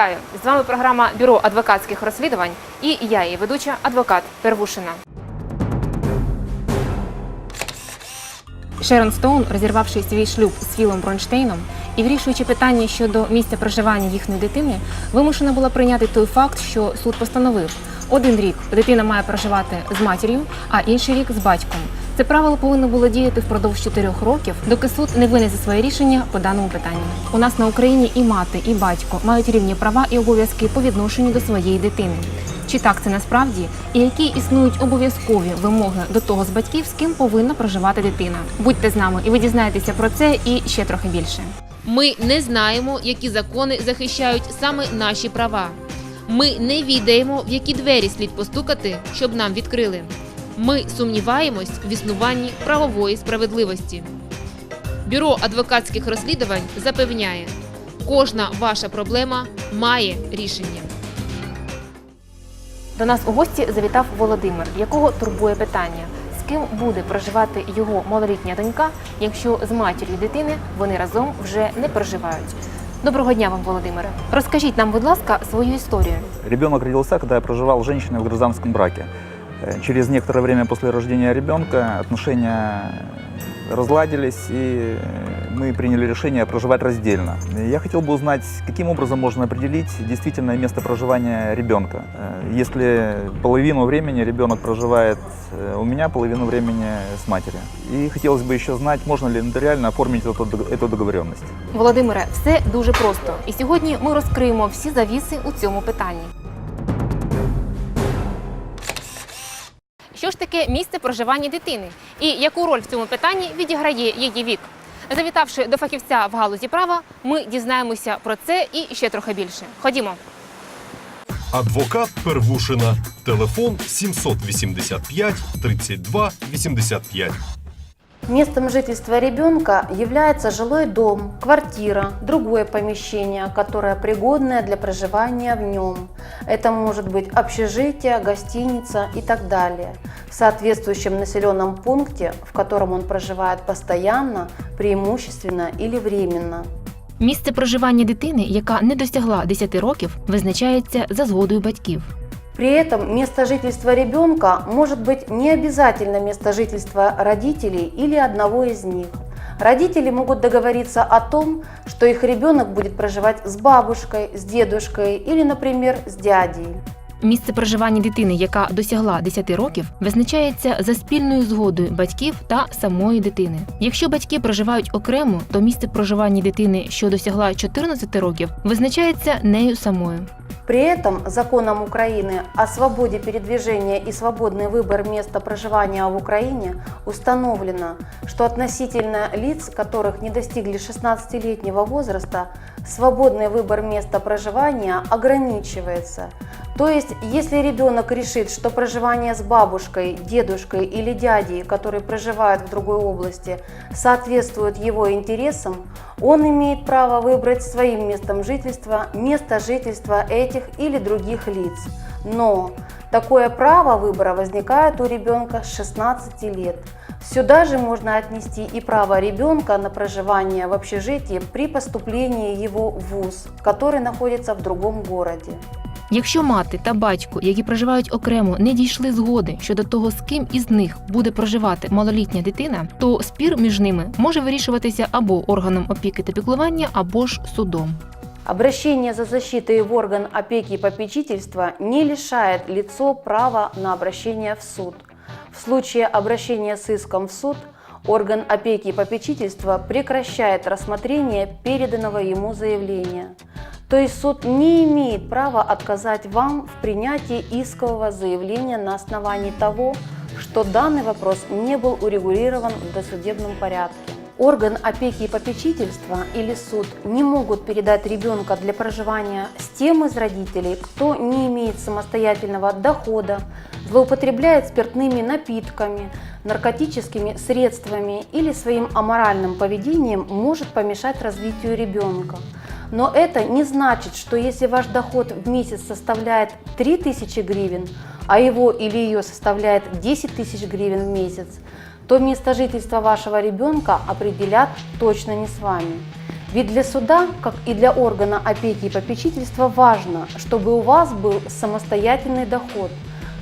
Вітаю! З вами програма Бюро адвокатських розслідувань і я, її ведуча адвокат Первушина. Шерон Стоун, розірвавши свій шлюб з Філом Бронштейном і вирішуючи питання щодо місця проживання їхньої дитини, вимушена була прийняти той факт, що суд постановив: один рік дитина має проживати з матір'ю, а інший рік з батьком. Це правило повинно було діяти впродовж чотирьох років, доки суд не винесе своє рішення по даному питанню. У нас на Україні і мати, і батько мають рівні права і обов'язки по відношенню до своєї дитини. Чи так це насправді, і які існують обов'язкові вимоги до того з батьків, з ким повинна проживати дитина? Будьте з нами, і ви дізнаєтеся про це і ще трохи більше. Ми не знаємо, які закони захищають саме наші права. Ми не відаємо, в які двері слід постукати, щоб нам відкрили. Ми сумніваємось в існуванні правової справедливості. Бюро адвокатських розслідувань запевняє, кожна ваша проблема має рішення. До нас у гості завітав Володимир, якого турбує питання, з ким буде проживати його малолітня донька, якщо з матір'ю дитини вони разом вже не проживають. Доброго дня вам, Володимире. Розкажіть нам, будь ласка, свою історію. Ребенок родился, когда я проживал с женщиной в гражданском браке. Э, Через некоторое время после рождения ребенка отношения разладились, и мы приняли решение проживать раздельно. Я хотел бы узнать, каким образом можно определить действительное место проживания ребенка. Э, Если половину времени ребенок проживает э, у меня, половину времени с матерью. И хотелось бы еще знать, можно ли нотариально оформить эту дог- эту договоренность. Володимире, все дуже просто. І сьогодні ми розкриємо всі завіси у цьому питанні. Таке місце проживання дитини? І яку роль в цьому питанні відіграє її вік? Завітавши до фахівця в галузі права, ми дізнаємося про це і ще трохи більше. Ходімо. Адвокат Первушина. Телефон 785 32 85. Местом жительства ребенка является жилой дом, квартира, другое помещение, которое пригодное для проживания в нем. Это может быть общежитие, гостиница и так далее. В соответствующем населенном пункте, в котором он проживает постоянно, преимущественно или временно. Місце проживання дитини, яка не досягла 10 років, визначається за згодою батьків. При этом место жительства ребенка может быть не обязательно место жительства родителей или одного из них. Родители могут договориться о том, что их ребенок будет проживать с бабушкой, с дедушкой или, например, с дядей. Місце проживання дитини, яка досягла 10 років, визначається за спільною згодою батьків та самої дитини. Якщо батьки проживають окремо, то місце проживання дитини, що досягла 14 років, визначається нею самою. При этом законом Украины о свободе передвижения и свободный выбор места проживания в Украине установлено, что относительно лиц, которых не достигли 16-летнего возраста, свободный выбор места проживания ограничивается. То есть, если ребенок решит, что проживание с бабушкой, дедушкой или дядей, которые проживают в другой области, соответствует его интересам, он имеет право выбрать своим местом жительства место жительства этих или других лиц. Но такое право выбора возникает у ребенка с 16 лет. Сюда же можно отнести и право ребенка на проживание в общежитии при поступлении его в ВУЗ, который находится в другом городе. Якщо мати та батько, які проживають окремо, не дійшли згоди щодо того, з ким із них буде проживати малолітня дитина, то спір між ними може вирішуватися або органом опіки та піклування, або ж судом. Обращение за защитой в орган опеки и попечительства не лишает лицо права на обращение в суд. В случае обращения с иском в суд орган опеки и попечительства прекращает рассмотрение переданного ему заявления. То есть суд не имеет права отказать вам в принятии искового заявления на основании того, что данный вопрос не был урегулирован в досудебном порядке. Орган опеки и попечительства или суд не могут передать ребенка для проживания с тем из родителей, кто не имеет самостоятельного дохода, злоупотребляет спиртными напитками, наркотическими средствами или своим аморальным поведением может помешать развитию ребенка. Но это не значит, что если ваш доход в месяц составляет 3000 гривен, а его или ее составляет 10 тысяч гривен в месяц, то место жительства вашего ребенка определят точно не с вами. Ведь для суда, как и для органа опеки и попечительства, важно, чтобы у вас был самостоятельный доход.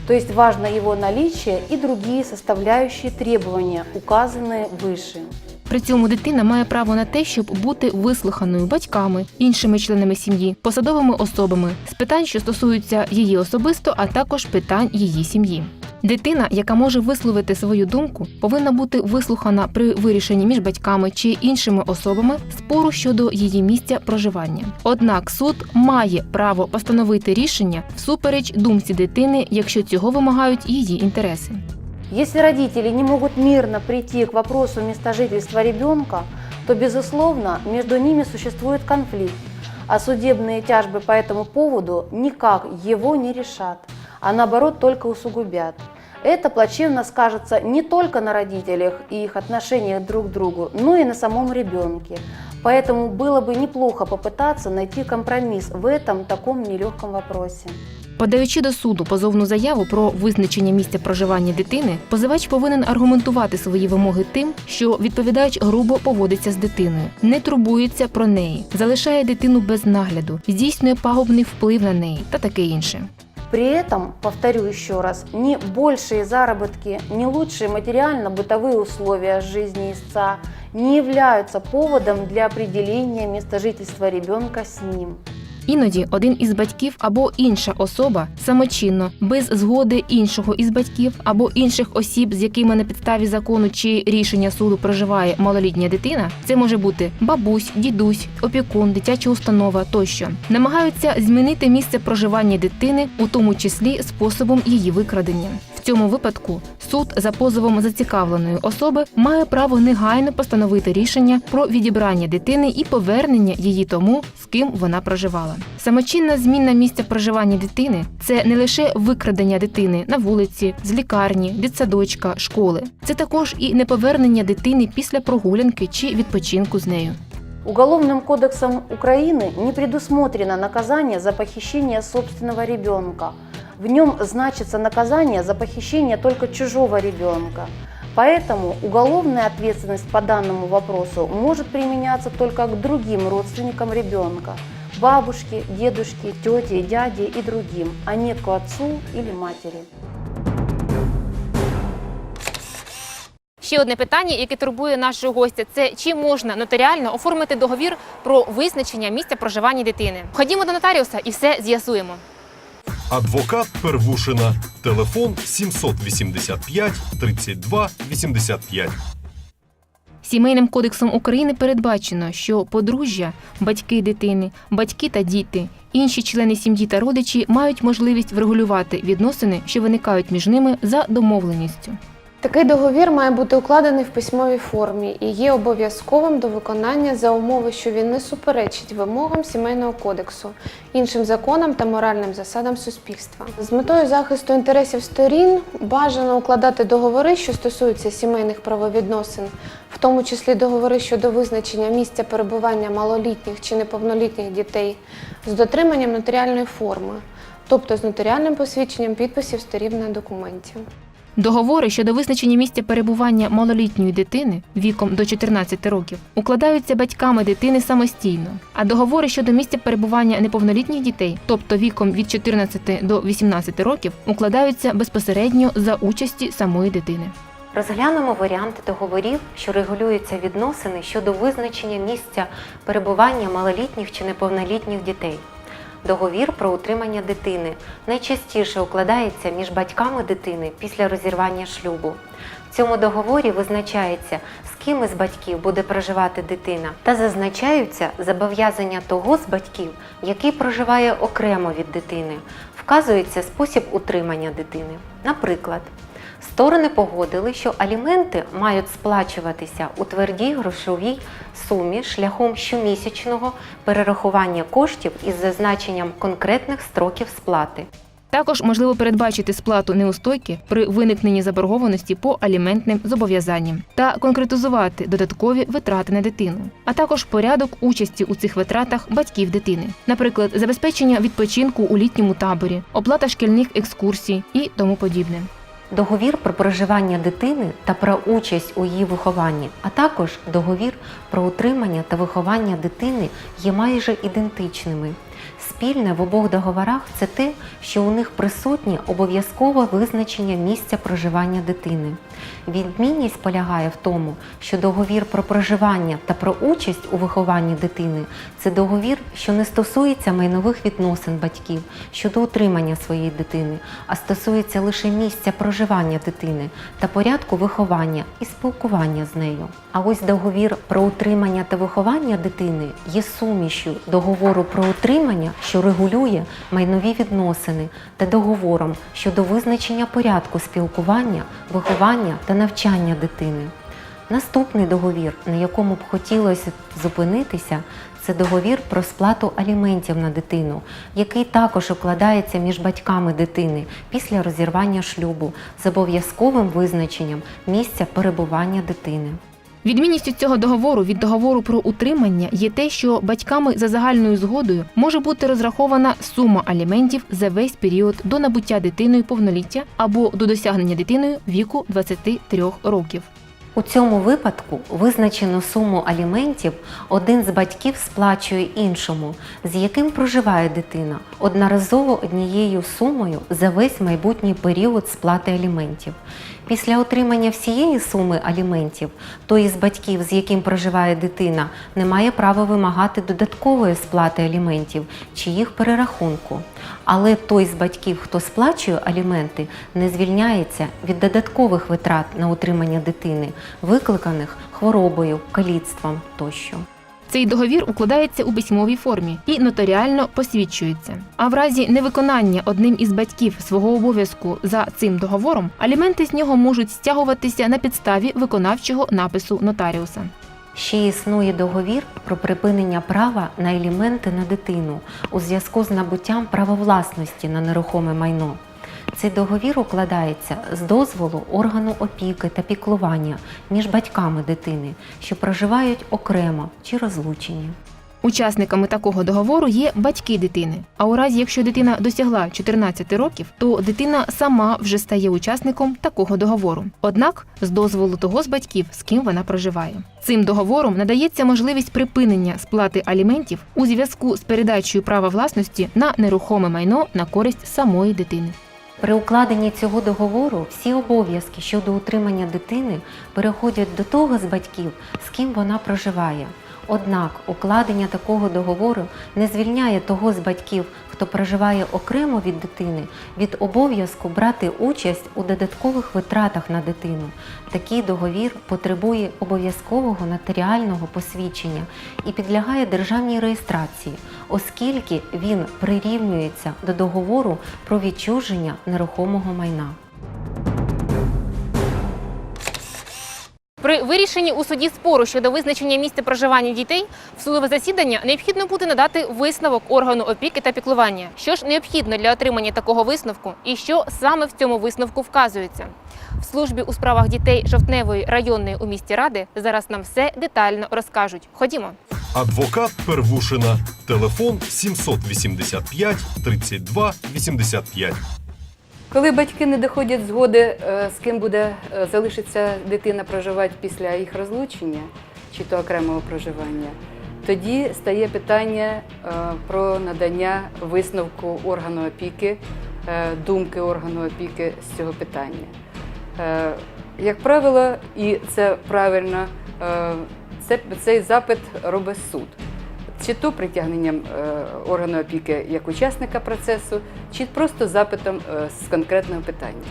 То есть важно его наличие и другие составляющие требования, указанные выше. При цьому дитина має право на те, щоб бути вислуханою батьками, іншими членами сім'ї, посадовими особами з питань, що стосуються її особисто, а також питань її сім'ї. Дитина, яка може висловити свою думку, повинна бути вислухана при вирішенні між батьками чи іншими особами спору щодо її місця проживання. Однак суд має право постановити рішення всупереч думці дитини, якщо цього вимагають її інтереси. Если родители не могут мирно прийти к вопросу места жительства ребенка, то, безусловно, между ними существует конфликт, а судебные тяжбы по этому поводу никак его не решат, а наоборот только усугубят. Это плачевно скажется не только на родителях и их отношениях друг к другу, но и на самом ребенке. Поэтому было бы неплохо попытаться найти компромисс в этом таком нелегком вопросе. Подаючи до суду позовну заяву про визначення місця проживання дитини, позивач повинен аргументувати свої вимоги тим, що відповідач грубо поводиться з дитиною, не турбується про неї, залишає дитину без нагляду, здійснює пагубний вплив на неї та таке інше. При этом, повторю еще раз, ни большие заработки, ни лучшие материально-бытовые условия жизни истца не являются поводом для определения места жительства ребенка с ним. Іноді один із батьків або інша особа самочинно, без згоди іншого із батьків або інших осіб, з якими на підставі закону чи рішення суду проживає малолітня дитина, це може бути бабусь, дідусь, опікун, дитяча установа тощо, намагаються змінити місце проживання дитини, у тому числі способом її викрадення. Цьому випадку суд за позовом зацікавленої особи має право негайно постановити рішення про відібрання дитини і повернення її тому, з ким вона проживала. Самочинна зміна місця проживання дитини це не лише викрадення дитини на вулиці, з лікарні, дитсадочка, школи. Це також і неповернення дитини після прогулянки чи відпочинку з нею. Уголовным кодексом Украины не предусмотрено наказание за похищение собственного ребенка. В нем значится наказание за похищение только чужого ребенка. Поэтому уголовная ответственность по данному вопросу может применяться только к другим родственникам ребенка – бабушке, дедушке, тете, дяде и другим, а не к отцу или матери. Ще одне питання, яке турбує нашого гостя, це чи можна нотаріально оформити договір про визначення місця проживання дитини. Ходімо до нотаріуса і все з'ясуємо. Адвокат Первушина. Телефон 785 32 85. Сімейним кодексом України передбачено, що подружжя, батьки дитини, батьки та діти, інші члени сім'ї та родичі мають можливість врегулювати відносини, що виникають між ними за домовленістю. Такий договір має бути укладений в письмовій формі і є обов'язковим до виконання за умови, що він не суперечить вимогам сімейного кодексу, іншим законам та моральним засадам суспільства. З метою захисту інтересів сторін бажано укладати договори, що стосуються сімейних правовідносин, в тому числі договори щодо визначення місця перебування малолітніх чи неповнолітніх дітей, з дотриманням нотаріальної форми, тобто з нотаріальним посвідченням підписів сторін на документі. Договори щодо визначення місця перебування малолітньої дитини віком до 14 років укладаються батьками дитини самостійно, а договори щодо місця перебування неповнолітніх дітей, тобто віком від 14 до 18 років, укладаються безпосередньо за участі самої дитини. Розглянемо варіанти договорів, що регулюються відносини щодо визначення місця перебування малолітніх чи неповнолітніх дітей. Договір про утримання дитини найчастіше укладається між батьками дитини після розірвання шлюбу. В цьому договорі визначається, з ким із батьків буде проживати дитина, та зазначаються зобов'язання того з батьків, який проживає окремо від дитини. Вказується спосіб утримання дитини. Наприклад, Сторони погодили, що аліменти мають сплачуватися у твердій грошовій сумі шляхом щомісячного перерахування коштів із зазначенням конкретних строків сплати. Також можливо передбачити сплату неустойки при виникненні заборгованості по аліментним зобов'язанням та конкретизувати додаткові витрати на дитину, а також порядок участі у цих витратах батьків дитини, наприклад, забезпечення відпочинку у літньому таборі, оплата шкільних екскурсій і тому подібне. Договір про проживання дитини та про участь у її вихованні, а також договір про утримання та виховання дитини є майже ідентичними. Спільне в обох договорах це те, що у них присутнє обов'язкове визначення місця проживання дитини. Відмінність полягає в тому, що договір про проживання та про участь у вихованні дитини це договір, що не стосується майнових відносин батьків щодо утримання своєї дитини, а стосується лише місця проживання дитини та порядку виховання і спілкування з нею. А ось договір про утримання та виховання дитини є сумішю договору про утримання, що регулює майнові відносини, та договором щодо визначення порядку спілкування, виховання та навчання дитини. Наступний договір, на якому б хотілося зупинитися, це договір про сплату аліментів на дитину, який також укладається між батьками дитини після розірвання шлюбу з обов'язковим визначенням місця перебування дитини. Відмінністю цього договору від договору про утримання є те, що батьками за загальною згодою може бути розрахована сума аліментів за весь період до набуття дитиною повноліття або до досягнення дитиною віку 23 років. У цьому випадку визначену суму аліментів один з батьків сплачує іншому, з яким проживає дитина, одноразово однією сумою за весь майбутній період сплати аліментів. Після отримання всієї суми аліментів, той із батьків, з яким проживає дитина, не має права вимагати додаткової сплати аліментів чи їх перерахунку. Але той з батьків, хто сплачує аліменти, не звільняється від додаткових витрат на утримання дитини, викликаних хворобою, каліцтвом тощо. Цей договір укладається у письмовій формі і нотаріально посвідчується. А в разі невиконання одним із батьків свого обов'язку за цим договором, аліменти з нього можуть стягуватися на підставі виконавчого напису нотаріуса. Ще існує договір про припинення права на елементи на дитину у зв'язку з набуттям права власності на нерухоме майно. Цей договір укладається з дозволу органу опіки та піклування між батьками дитини, що проживають окремо чи розлучені. Учасниками такого договору є батьки дитини. А у разі, якщо дитина досягла 14 років, то дитина сама вже стає учасником такого договору. Однак з дозволу того з батьків, з ким вона проживає. Цим договором надається можливість припинення сплати аліментів у зв'язку з передачею права власності на нерухоме майно на користь самої дитини. При укладенні цього договору всі обов'язки щодо утримання дитини переходять до того з батьків, з ким вона проживає. Однак укладення такого договору не звільняє того з батьків, хто проживає окремо від дитини, від обов'язку брати участь у додаткових витратах на дитину. Такий договір потребує обов'язкового нотаріального посвідчення і підлягає державній реєстрації, оскільки він прирівнюється до договору про відчуження нерухомого майна. При вирішенні у суді спору щодо визначення місця проживання дітей в судове засідання необхідно буде надати висновок органу опіки та піклування. Що ж необхідно для отримання такого висновку, і що саме в цьому висновку вказується. В службі у справах дітей жовтневої районної у місті Ради зараз нам все детально розкажуть. Ходімо. Адвокат Первушина. Телефон 785 32 85. Коли батьки не доходять згоди, е, з ким буде е, залишиться дитина проживати після їх розлучення чи то окремого проживання, тоді стає питання е, про надання висновку органу опіки, думки органу опіки з цього питання. Як правило, і це правильно, цей запит робить суд. Чи то притягненням е, органу опіки як учасника процесу, чи просто запитом е, з конкретного питання.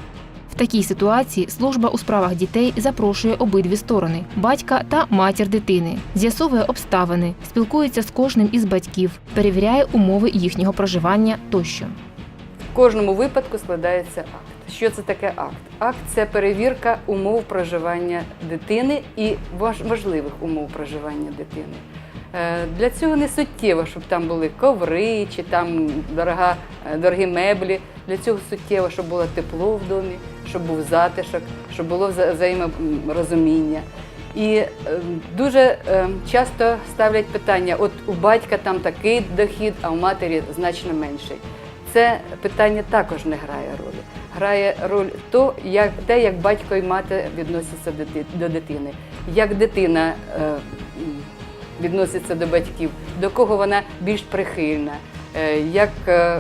В такій ситуації служба у справах дітей запрошує обидві сторони батька та матір дитини, з'ясовує обставини, спілкується з кожним із батьків, перевіряє умови їхнього проживання тощо. В кожному випадку складається акт. Що це таке акт? Акт це перевірка умов проживання дитини і важливих умов проживання дитини. Е, Для цього не суттєво, щоб там були коври чи там дорога, е, дорогі меблі. Для цього суттєво, щоб було тепло в домі, щоб був затишок, щоб було взаєморозуміння. І е, дуже часто ставлять питання: от у батька там такий дохід, а у матері значно менший. Це питання також не грає ролі. грає роль то, як, те, як батько і мати відносяться до дитини, як дитина відноситься до батьків, до кого вона більш прихильна, е, як е,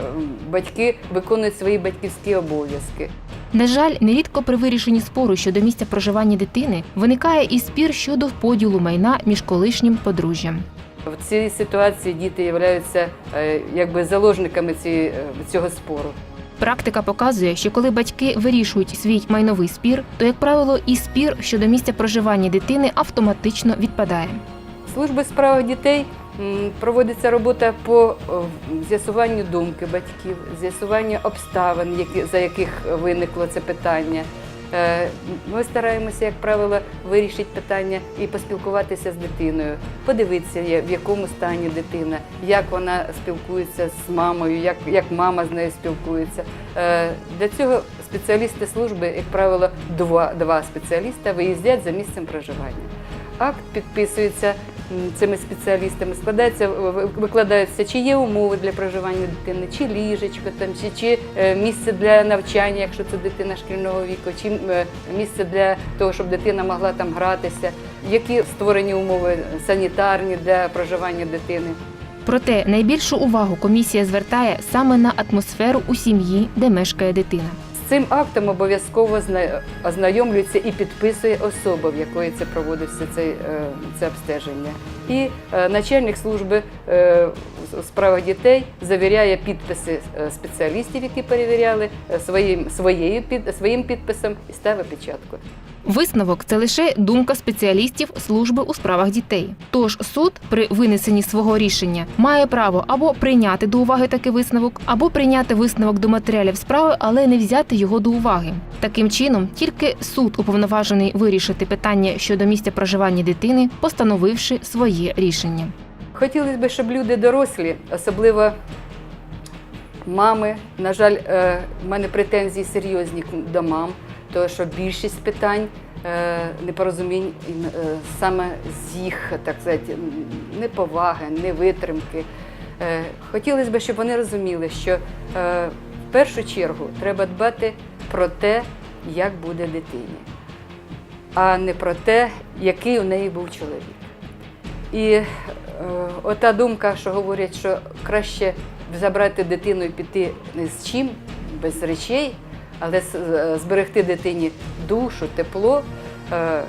батьки виконують свої батьківські обов'язки. На жаль, нерідко при вирішенні спору щодо місця проживання дитини виникає і спір щодо поділу майна між колишнім подружжям. В цій ситуації діти являються е, якби заложниками цього спору. Практика показує, що коли батьки вирішують свій майновий спір, то, як правило, і спір щодо місця проживання дитини автоматично відпадає. Служби справах дітей проводиться робота по з'ясуванню думки батьків, з'ясуванню обставин, за яких виникло це питання. Е, Ми стараємося, як правило, вирішити питання і поспілкуватися з дитиною, подивитися, в якому стані дитина, як вона спілкується з мамою, як, як мама з нею спілкується. Е, Для цього спеціалісти служби, як правило, два, два спеціаліста виїздять за місцем проживання. Акт підписується цими спеціалістами, складається, викладаються, чи є умови для проживання дитини, чи ліжечко, там, чи, чи е, місце для навчання, якщо це дитина шкільного віку, чи е, місце для того, щоб дитина могла там гратися, які створені умови санітарні для проживання дитини. Проте найбільшу увагу комісія звертає саме на атмосферу у сім'ї, де мешкає дитина. Цим актом обов'язково зна- ознайомлюється і підписує особа, в якої це проводився цей, е, це обстеження. І е, начальник служби е, у справах дітей завіряє підписи спеціалістів, які перевіряли своїм, своєю під, своїм підписом і ставить печатку. Висновок це лише думка спеціалістів служби у справах дітей. Тож суд при винесенні свого рішення має право або прийняти до уваги такий висновок, або прийняти висновок до матеріалів справи, але не взяти його до уваги. Таким чином, тільки суд уповноважений вирішити питання щодо місця проживання дитини, постановивши своє рішення. Хотілося б, щоб люди дорослі, особливо мами, на жаль, е, в мене претензії серйозні до мам, тому що більшість питань е, непорозумінь е, саме з їх, так сказати, неповаги, невитримки. Е, Хотілося б, щоб вони розуміли, що в першу чергу треба дбати про те, як буде дитині, а не про те, який у неї був чоловік. І ота думка, що говорять, що краще забрати дитину і піти з чим, без речей, але е, зберегти дитині душу, тепло, е,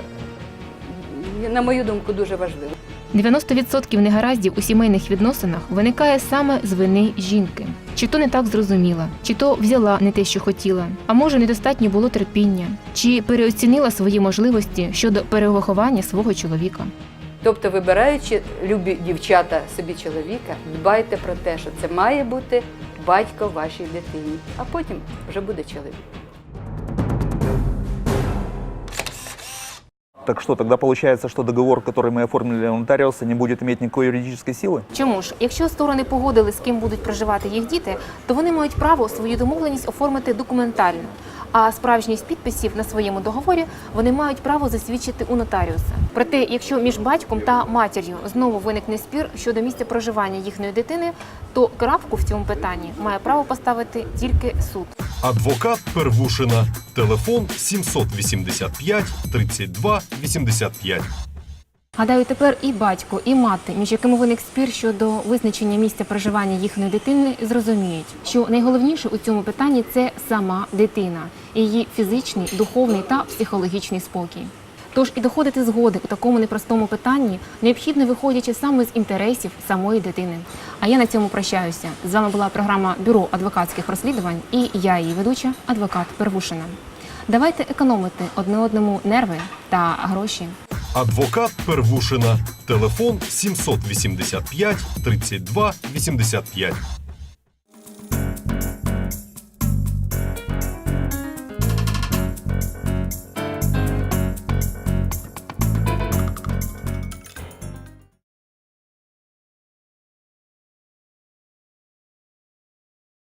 на мою думку, дуже важливо. 90% негараздів у сімейних відносинах виникає саме з вини жінки. Чи то не так зрозуміла, чи то взяла не те, що хотіла, а може недостатньо було терпіння, чи переоцінила свої можливості щодо перевиховання свого чоловіка. Тобто, вибираючи любі дівчата собі чоловіка, дбайте про те, що це має бути батько вашій дитині, а потім вже буде чоловік. Так что, тогда получается, что договор, который мы оформили у нотариуса, не будет иметь никакой юридической силы? Чому ж, якщо сторони погодили, з ким будуть проживати їх діти, то вони мають право свою домовленість оформити документально. А справжність підписів на своєму договорі вони мають право засвідчити у нотаріуса. Проте, якщо між батьком та матір'ю знову виникне спір щодо місця проживання їхньої дитини, то крапку в цьому питанні має право поставити тільки суд. Адвокат Первушина. Телефон 785 32 85. Гадаю, тепер і батько, і мати, між якими виник спір щодо визначення місця проживання їхньої дитини, зрозуміють, що найголовніше у цьому питанні це сама дитина, її фізичний, духовний та психологічний спокій. Тож і доходити згоди у такому непростому питанні необхідно виходячи саме з інтересів самої дитини. А я на цьому прощаюся. З вами була програма Бюро адвокатських розслідувань і я, її ведуча, адвокат Первушина. Давайте економити одне одному нерви та гроші. Адвокат Первушина. Телефон 785 32 85.